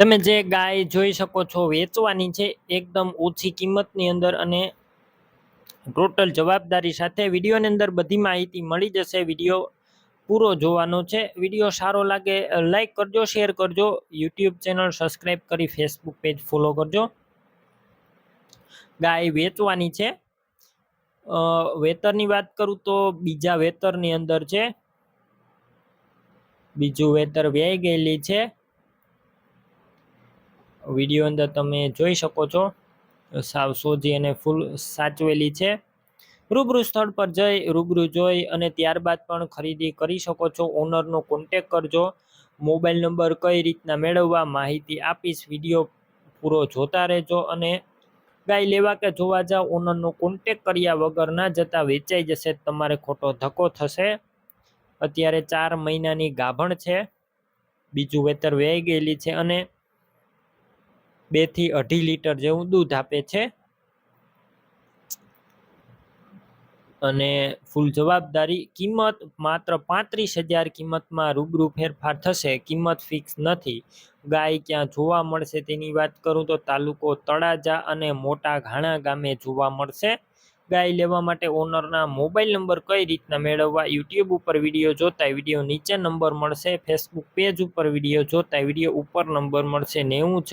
તમે જે ગાય જોઈ શકો છો વેચવાની છે એકદમ ઓછી કિંમતની અંદર અને ટોટલ જવાબદારી સાથે વિડીયોની અંદર બધી માહિતી મળી જશે. વીડિયો પૂરો જોવાનો છે. વીડિયો સારો લાગે લાઈક કરજો, શેર કરજો. યુટ્યુબ ચેનલ સબસ્ક્રાઈબ કરી ફેસબુક પેજ ફોલો કરજો. ગાય વેચવાની છે. વેતરની વાત કરું તો બીજા વેતરની અંદર છે. બીજું વેતર વ્યાઈ ગયેલી છે. વીડિયો અંદર તમે જોઈ શકો છો. સાવ સોજી અને ફૂલ સાચવેલી છે. રૂબરૂ સ્થળ પર જઈ, રૂબરૂ જોઈ અને ત્યારબાદ પણ ખરીદી કરી શકો છો. ઓનરનો કોન્ટેક કરજો. મોબાઈલ નંબર કઈ રીતના મેળવવા માહિતી આપીશ. વીડિયો પૂરો જોતા રહેજો અને ગાય લેવા કે જોવા જાવ ઓનરનો કોન્ટેક કર્યા વગર ના જતા વેચાઈ જશે. તમારે ખોટો ધક્કો થશે. અત્યારે ચાર મહિનાની ગાભણ છે. બીજું વેતર વ્યાઈ ગયેલી છે અને બેથી અઢી લીટર જેવું દૂધ આપે છે. અને ફૂલ જવાબદારી કિંમત માત્ર પાંત્રીસ હજાર કિંમતમાં રૂબરૂ ફેરફાર થશે, કિંમત ફિક્સ નથી. ગાય ક્યાં જોવા મળશે તેની વાત કરું તો તાલુકો તળાજા અને મોટા ઘાણા ગામે જોવા મળશે. ગાય લેવા માટે ઓનરના મોબાઈલ નંબર કઈ રીતના મેળવવા યુટ્યુબ ઉપર વીડિયો જોતા વીડિયો નીચે નંબર મળશે, ફેસબુક પેજ ઉપર વીડિયો જોતા વીડિયો ઉપર નંબર મળશે નેવું છ